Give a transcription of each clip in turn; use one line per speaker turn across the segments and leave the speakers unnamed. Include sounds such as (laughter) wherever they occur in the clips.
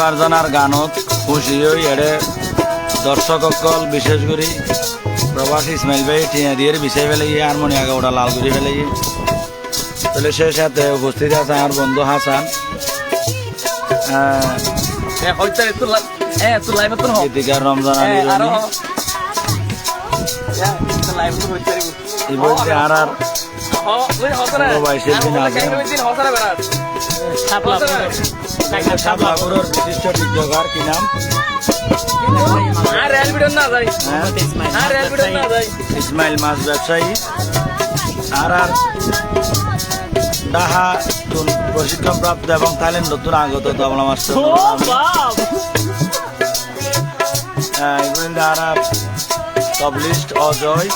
ফারজানার গানত খুশি হই এড়ে দর্শক অকল বিশেষ করে প্রবাস ইসমাইল ভাই, টিয়া দিয়ে ফেলে গিয়ে হারমোনিয়া ওটা লাল করে গিয়ে। তাহলে সে সাথে উপস্থিত আছে আমার বন্ধু হাসান। গীতিকার রমজান আলী রনি। আর আর বিশিষ্ট কি নাম? ইসমাইল মাছ ব্যবসায়ী। আর আর ডাহা নতুন প্রশিক্ষণ প্রাপ্ত এবং তালিম নতুন আগত তবলা মাস্টার আর তবলিস্ট অজয়।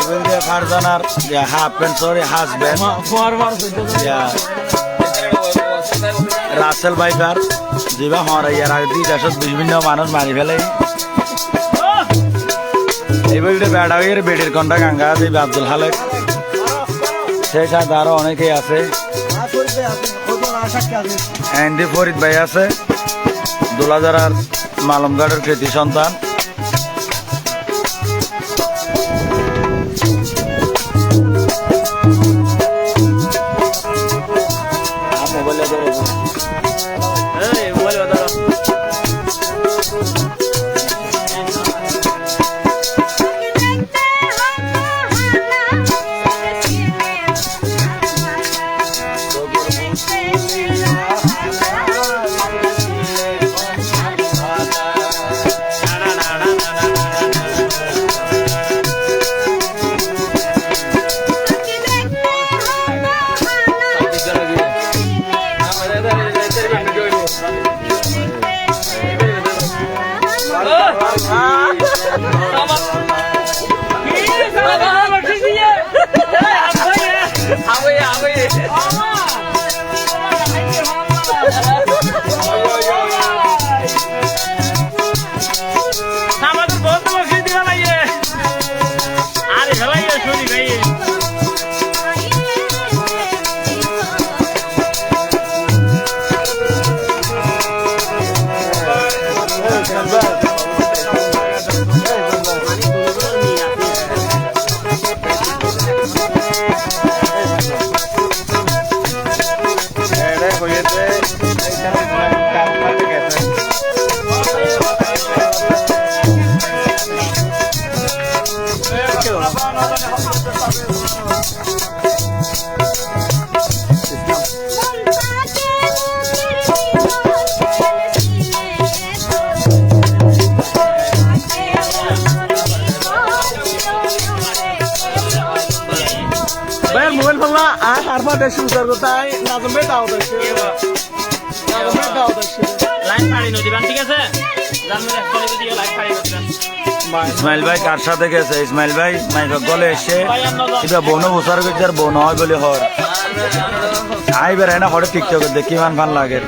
এগুলি ফারজানার half pant sorry husband Russel biker যিবা হর ইয়ার আগে দুই দেশত বিভিন্ন মানুষ মারি ফেলে। এইবার বেড়া বেডির কন্টা গাঙ্গা দিবে আব্দুল হালেক সেই সাথে আরও অনেকেই আছে। এন্ডি ফরিদ ভাই আছে। দোলাজারার মালমগড়ের কৃতি সন্তান।
আরে ভাই শুনি ভাই
ভাই মোবাইল ফোনলা আর আর শুরু করতে তাই নাজম ভাই দাও দেখছে নাজম ভাই দাও
লাইন ফাড়ি নদীবান ঠিক আছে লাইন নদীবান
ইসমাইল ভাই কার সাথে গেছে? ইসমাইল ভাই, মাইক গলে এসে এটা বনো বসার গেছে বনো হয় বলে হর। আই বেড়াই না হরে টিকটক দেখি মান ভালো লাগে।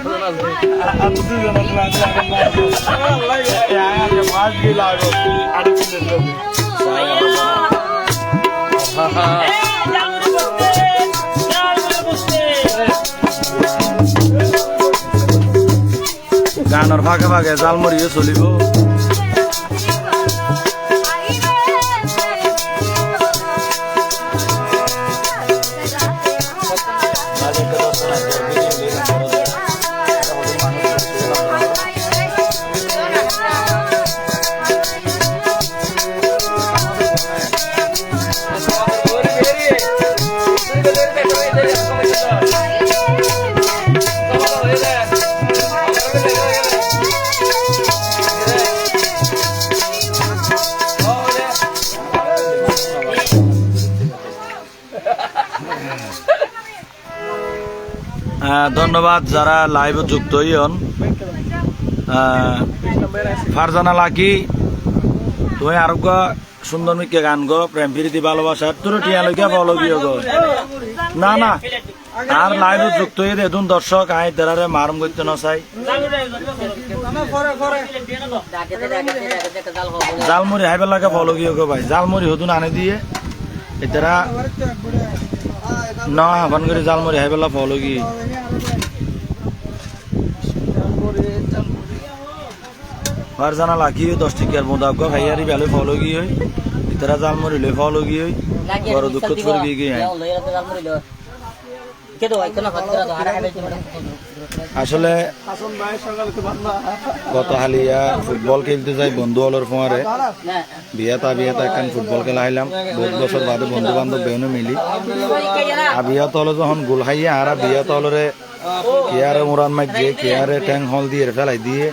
গানের ফাঁকে ফাঁকে জাল মরিয়ে চলিব। ধন্যবাদ যারা লাইভে যুক্ত হইন ফারজানা লাকি, তুমি আরও সুন্দর মিকে গান গো, প্রেম প্রীতি ভালোবাসা, তোর টিয়া লইকা ফলো দিও গো। না না, আর লাইভ যুক্ত হয়ে দেখুন দর্শক আই তেরারে মারম করতে না চাই। জালমুড়ি হাইবে লাগে ফলো গিয়ে গো ভাই, জালমুড়ি হতুন আনে দিয়ে এতারা ন হাফান করে জালমুড়ি হাইবেলা ফল কি আর জানা লাগি দশ টিকিয়ার বোঁদাব গো ভাইয়ারি বেলে ফলো গিয়ে ইতারা জালমুড়ি লই ফলো গিয়ে বড় দুঃখ ছড় গিয়ে গিয়ে আসলে গত হালিয়া ফুটবল খেলতে যাই বন্ধু হলর ফোয়ারে। বিয়াতা বিয়াতা একখান ফুটবল খেলা হাইলাম। বহুত বছর বাদে বন্ধু বান্ধব বেউনে মিলি। আর বিয়া তলে যখন গোল আর বিয়া তলরে কেয়ারে মুরান মাই যে কেয়ারে ট্যাং হল দিয়ে ফেলাই দিয়ে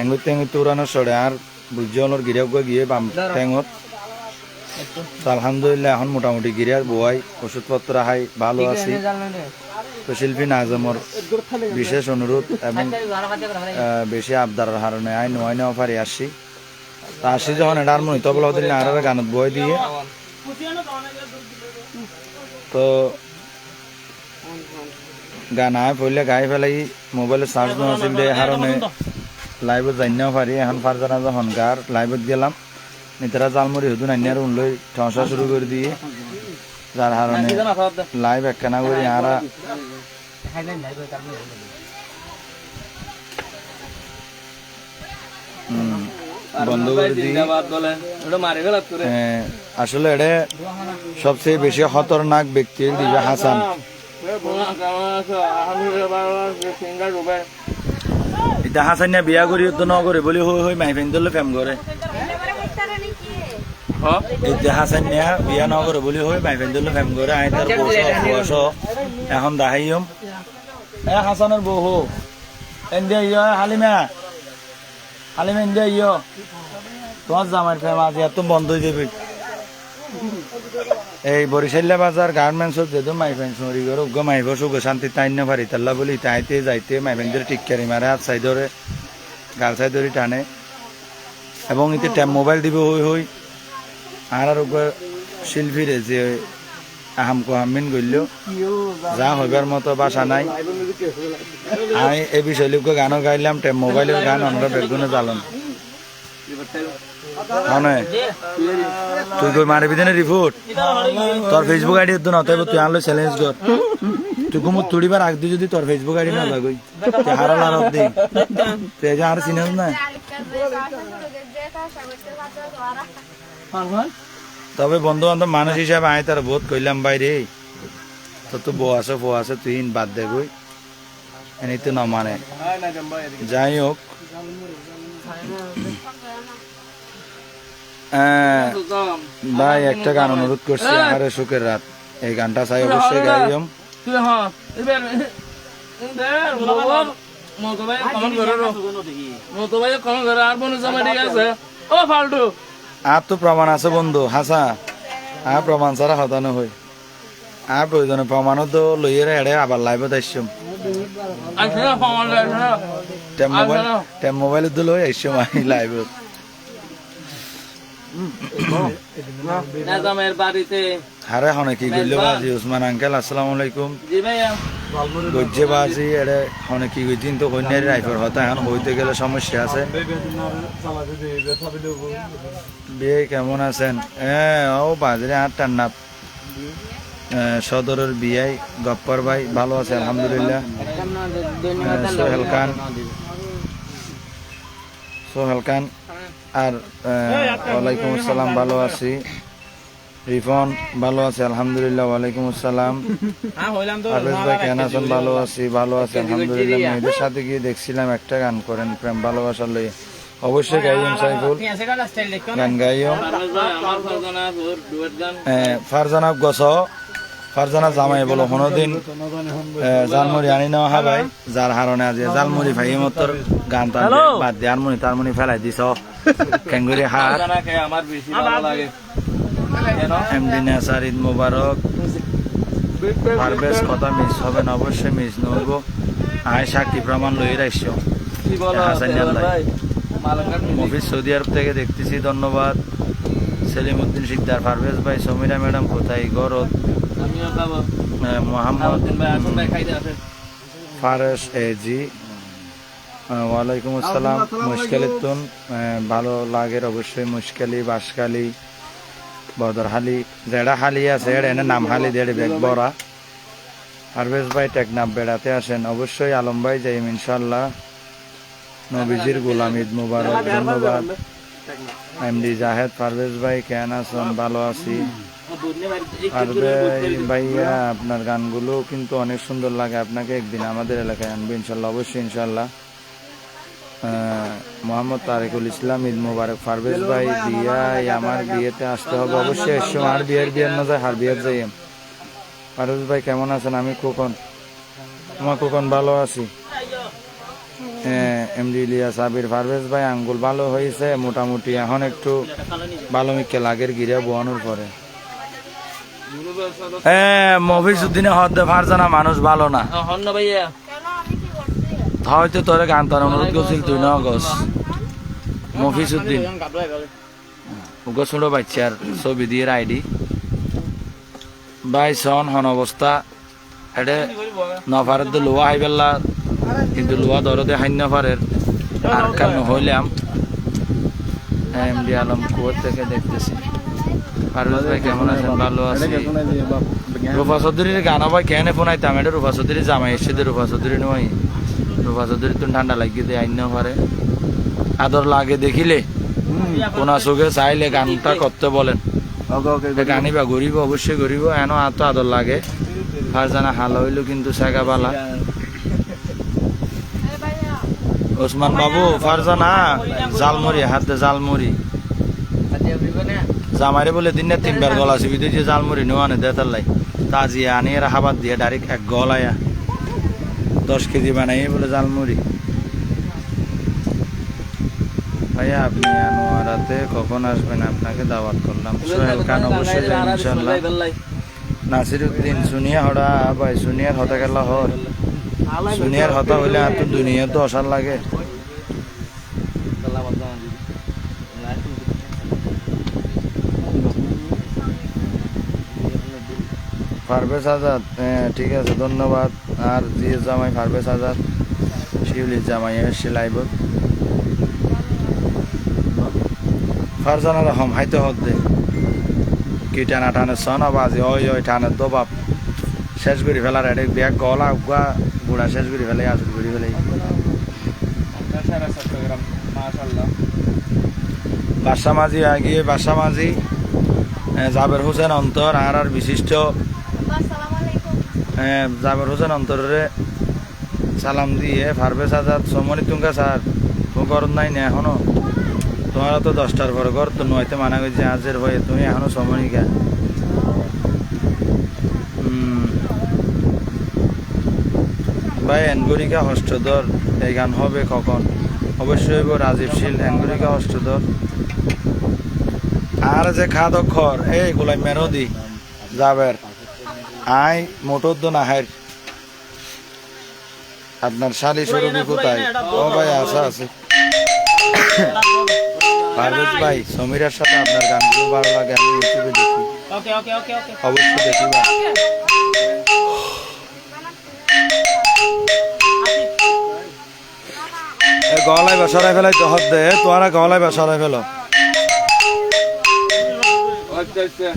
এঙ্গুত টেঙ্গুত উড়ানো সরে আর বুঝ্য হলর গিরিয়াক গিয়ে বাম ট্যাঙত আলহামদুলিল্লাহ, এখন মোটামুটি গিরিয়ার বোয়াই। ওষুধপত্র হাই ভালো আছি। তো শিল্পী নাজমর বিশেষ অনুরোধ এবং বেশি আবদারের কারণে আই নোয়াই নেওয়া পারি আসছি। তা আসি যখন এটার মনে তবলা ওদের আর গানত বই দিয়ে। তো গান আয় পড়লে গাই ফেলাই মোবাইলে চার্জ আছিল দে কারণে লাইভত জানিও পারি। এখন ফারজানা যখন গার লাইভত গেলাম নিতারা জালমুড়ি হুদুন আনিয়ার উনলৈ ঠসা শুরু করে দিয়ে। যার কারণে লাইভ একখানা করি আরা হুম, বন্ধ করে দিই।
মারি ফেলাত করে।
হ্যাঁ, আসলে এটা সবচেয়ে বেশি খতরনাক ব্যক্তি দিবে হাসান। এটা হাসানিয়া বিয়া করি তো নকরে বলি হই হই মাই ফেন দিলে ফেম করে। এটা হাসানিয়া বিয়া নকরে বলি হই মাই ফেন দিলে ফেম করে আই তার বয়স এখন দাহাইম এ হাসানের বউ হো। ইয় হালিমা। হালিমা এন্দিয়া ইয় তোমার জামাই ফেম আজ এত বন্ধ হয়ে যাবে। এই বরিশাল্লা বাজার গার্মেন্টসত যেহেতু মাই ফেন্স মরি গর উগ্র মাইব সুখ শান্তি তাই না পারি তাল্লা বলি তাইতে যাইতে মাই ফেন্সের টিক্কারি মারে হাত সাই ধরে গাল সাই ধরে টানে। এবং ট্যাম মোবাইল দিব হই হই আর আর উগ্র শিল্পীরে যে আহাম কোহামিন গইল যা হইবার মতো বাসা নাই আমি এই বিষয় লোক গানও গাইলাম মোবাইলের গান আমরা বেগুনে জ্বালন হনে তুই কই মারবি দেনে রিপোর্ট তোর ফেসবুক আইডি তো না তাই তুই আনলো চ্যালেঞ্জ কর তুই কুমুর তুড়িবার আগ দিয়ে যদি তোর ফেসবুক আইডি না লাগই তুই হারাল আর দি তুই যে আর চিনিস না তবে বন্ধু বান্ধব মানুষ হিসাবে আয় তার বোধ কইলাম বাইরে তো তো বউ আছে বউ আছে তুই বাদ দে গই এনে তো না মানে। যাই হোক। আহ, ভাই একটা গান অনুরোধ করছি আরে সুখের রাত। এই গানটা চাই অবশ্যই গাইম আর তো প্রমাণ আছে বন্ধু। হাসা আর প্রমাণ ছাড়া হতানো হই আর প্রয়োজনে প্রমাণও তো লইয়ে এড়ে আবার লাইভত আসছম টেম মোবাইল টেম মোবাইল তো লই আসছম আমি
নাজামের বাড়িতে।
হারে হনে কি করলে বাজি? উসমান আঙ্কেল আসসালামু আলাইকুম।
জি ভাইয়া।
গজ্জে বাজি এড়ে হনে কি কইতিন তো কন্যার রাইফার হতা এখন হইতে গেলে সমস্যা আছে। বিয়ে কেমন আছেন? হ্যাঁ ও বাজারে আর টান্নাপ সদরের বিয়াই, গপ্পর ভাই, ভালো আছে, আলহামদুলিল্লাহ। সোহেল খান। সোহেল খান। আর ওয়ালাইকুম আসসালাম, ভালো আছি। রিফন ভালো আছে আলহামদুলিল্লাহ ওয়ালাইকুম আসসালাম। (laughs) পারভেজ ভাই কেন আছেন? ভালো আছি ভালো আছি আলহামদুলিল্লাহ মেয়েদের সাথে গিয়ে দেখছিলাম একটা গান করেন প্রেম ভালোবাসার লই। অবশ্যই গাইম সাইফুল। গান গাইম
আমার ফারজানা ডুয়েট গান।
ফারজানা গছ ফারজানা জামাই বলো কোনোদিন জালমুড়ি আনি নেওয়া হা ভাই যার হারণে আজি জালমুড়ি ভাই মতর গান টান বাদ দিয়ে আরমুনি তারমুনি ফেলাই দিছ। (laughs) কেঙ্গুরি হাত
আমার বেশি ভালো লাগে।
এমডি নেসার ঈদ মুবারক। পারভেজ কথা মিস হবে না অবশ্যই মিস নইব। আয় সাক্ষী প্রমাণ লই রাখছ মফিজ সৌদি আরব থেকে দেখতেছি ধন্যবাদ। সেলিমউদ্দিন শিকদার পারভেজ ভাই সমীরা ম্যাডাম কোথায়? আহ, মোহাম্মদ। ফারেস এজি। ওয়ালাইকুম আসসালাম। মুশকালিতুন ভালো লাগের অবশ্যই মুশকালি বাসকালি। বদরহালি যেটা হালি আছে এনে নাম হালি দেড় বেগ বড়া। পারভেজ ভাই টেকনাফ বেড়াতে আসেন, অবশ্যই আলম ভাই যাইম ইনশাল্লাহ নবীজির গোলাম ঈদ মুবারক, ধন্যবাদ। এমডি জাহেদ, পারভেজ ভাই কেন আছেন? ভালো আছি। ভাইয়া, আপনার গানগুলো কিন্তু অনেক সুন্দর লাগে। আপনাকে একদিন আমাদের এলাকায় আনবে ইনশাল্লাহ অবশ্যই ইনশাল্লাহ মোহাম্মদ তারেকুল ইসলাম ঈদ মুবারক পারভেজ ভাই বিয়াই আমার বিয়েতে আসতে হবে। অবশ্যই এসো আর বিয়ের বিয়ের না যায় হার বিয়ের যাই পারভেজ ভাই কেমন আছেন? আমি খোকন। আমার খোকন ভালো আছি? হ্যাঁ এমডি ইলিয়াস আবির। পারভেজ ভাই আঙ্গুল ভালো হয়েছে মোটামুটি এখন একটু ভালো মিকে লাগের গিরে বোয়ানোর পরে। হ্যাঁ মফিজ উদ্দিনে হদ্দে ফারজানা মানুষ ভালো না।
ভাইয়া।
হয়তো তোরে গান তার অনুরোধ করছিল তুই না গস মফিজ উদ্দিন ছোট বাচ্চার ছবি দিয়ে আইডি। বাই সন হন অবস্থা। এডে নফারের তো লোয়া হাইবেল্লা কিন্তু লোয়া দরদে হাইন্য ফারের আর কান হইলাম এমডি আলম কুয়ার থেকে দেখতেছি। পারভেজ ভাই, কেমন আছেন? ভালো আছি। রূপা চৌধুরীর গান ভাই, কেন ফোনাইতাম এটা রূপা চৌধুরী জামাই এসছে রূপা চৌধুরী নয়। রূপা চৌধুরী তুমি ঠান্ডা লাগিয়ে দেয় আইন পারে আদর লাগে দেখিলে কোনা চোখে চাইলে গানটা করতে বলেন। গানিবা ঘুরিব অবশ্যই ঘুরিব এন এত আদর লাগে। আর জানা হাল হইল কিন্তু সেগা বালা। ওসমান বাবু ফারজানা জালমুড়ি হাতে জালমুড়ি জামাইরে বলে দিন না তিনবার গলা চিবি দিয়ে জালমুড়ি নেওয়া নে দেতার লাই। তাজি আনি এরা হাবাত দিয়ে ডাইরেক্ট এক গল গলায়া। দশ কেজি বানাই বলে জালমুড়ি ভাইয়া আপনি আনোয়ারাতে কখন আসবেন? আপনাকে দাওয়াত করলাম। সোহেল খান অবশ্যই যাই ইনশাল্লাহ নাসির উদ্দিন সুনিয়া হড়া ভাই, সুনিয়ার হতা গেল হর। সুনিয়ার হতা হইলে আর তো দুনিয়া তো অসার লাগে। পারভেজ আজাদ হ্যাঁ ঠিক আছে, ধন্যবাদ। আর জিএস জামাই পারভেজ আজাদ, শিউলির জামাই এসছে লাইভ ফারজানার হম হাইতে হদ দে কি টানা টানে সনা বাজে ওই ওই টানের দবাব। শেষ করে ফেলার এটা ব্যাগ গলা উগা গুড়া শেষ করে ফেলে, আসল করে ফেলে বাসা মাঝি আগিয়ে বাসা মাঝি জাবের হোসেন অন্তর, আর আর বিশিষ্ট জাবের হোসেন অন্তরে সালাম দিয়ে, ফারবেজ আজাদ সমনি তুঙ্গা স্যার তুমি করত নাই না এখনও। তোমার তো দশটার পরে ঘর তো নয়তে মানা করছে আজের ভয়ে তুমি এখনও সময় গা ভাই এনগরিকা হস্তধর এই গান হবে কখন? অবশ্যই হইব রাজীব শীল আর যে খাদক্ষর এই গোলাই মেরদি যাবের আই মোটর তো নাহের আপনার শালি স্বরূপী কোথায়? ও ভাই আশা আছে। (coughs) (coughs) পারভেজ ভাই সমীরের সাথে আপনার গানগুলো ভালো লাগে আমি ইউটিউবে দেখি।
ওকে ওকে ওকে ওকে।
অবশ্যই দেখি ভাই। এ গলায় ফেলাই তো হদ দে তোরা গলায় বসারাই ফেলো।
আচ্ছা আচ্ছা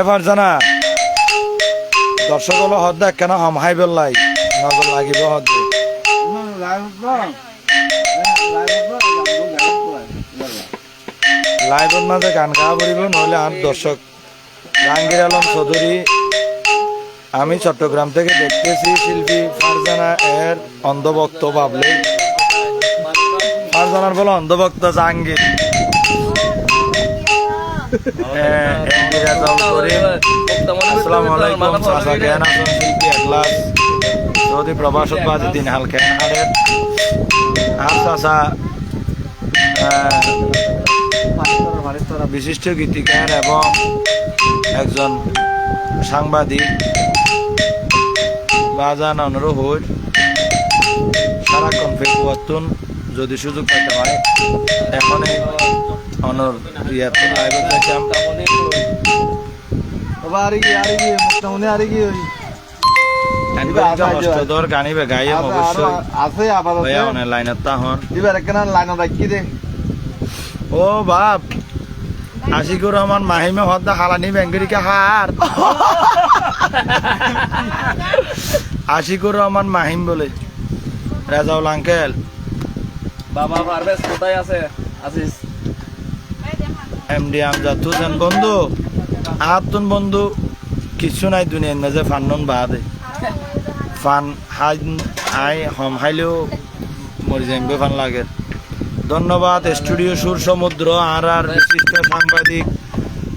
এবার জানা দর্শক হলো হদ দেখ কেন হাম হাই বেল্লাই? নজর লাগিব হদ দে মাঝে গান গাওয়া পড়িব নহলে আর দর্শক জাহাঙ্গীর আলম চৌধুরী আমি চট্টগ্রাম থেকে দেখতেছি শিল্পী ফারজানা এর অন্ধভক্ত ভাবলে ফারজানার বলো অন্ধভক্ত জাহাঙ্গীর আসসালামু আলাইকুম চাচা কেন আছেন শিল্পী একলাস। সৌদি প্রবাসত বাজে দিন হাল আর চাচা বিশিষ্ট গীতিকার এবং একজন সাংবাদিক, বাজান অনুরোধ, সারাক্ষণ ফেকুয়াতুন যদি সুযোগ পাইতে হয় এখনই অনর ইয়াতে লাইভে দেখলাম
আরে কি আরে কি মোটামুটি আরে কি
অষ্টদর গানিবে গাইয়ে অবশ্যই
আছে আপাতত
ভাইয়া অনেক লাইনত তাহন
এবার একখানা লাইন রাখি দে
ও বাপ আশিকুর রহমান মাহিমে হদ্দা হালানি ব্যাঙ্গরিকে হার আশিকুর রহমান মাহিম বলে রেজাউল আঙ্কেল
বাবা পারভেজ কোথায় আছে? আসিস
এমডি আমজাদ বন্ধু। আহাতুন বন্ধু কিছু নাই দুনিয়ার মাঝে ফান্নন বাদে। ফান হাই হাই হম হাইলেও মরি যাইবে ফান লাগে। ধন্যবাদ স্টুডিও সুর সমুদ্র আর আর বিশিষ্ট সাংবাদিক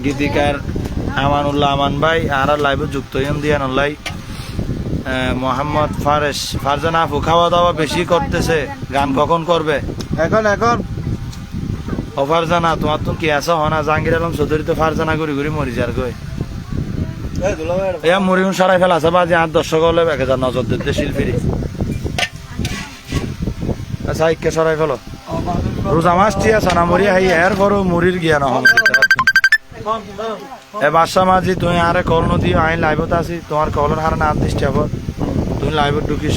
গীতিকার আমানুল্লাহ আমান ভাই আর আর লাইভে যুক্ত হইন দিয়ান লাই মোহাম্মদ ফারেস ফারজানা আপু খাওয়া দাওয়া বেশি করতেছে গান কখন করবে?
এখন এখন।
ও ফারজানা তোমার তো কি আছে? হনা জাহাঙ্গীর আলম চৌধুরী তো ফারজানা ঘুরি ঘুরি মরি যার গই এয়া মরিগুন সারাই ফেলা আছে বাজে আর দর্শক হলে এক হাজার নজর দিতে শিল্পীর আচ্ছা ইকে সরাই ফেলো। রোজা মাছটি আছে না মরি হাই এর পরও মুড়ির গিয়া নহম এ বাদশা মাঝি তুই আরে কল নদী আইন লাইভত আছি তোমার কলের হার না দৃষ্টি তুমি লাইভত ঢুকিস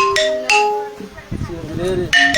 Later.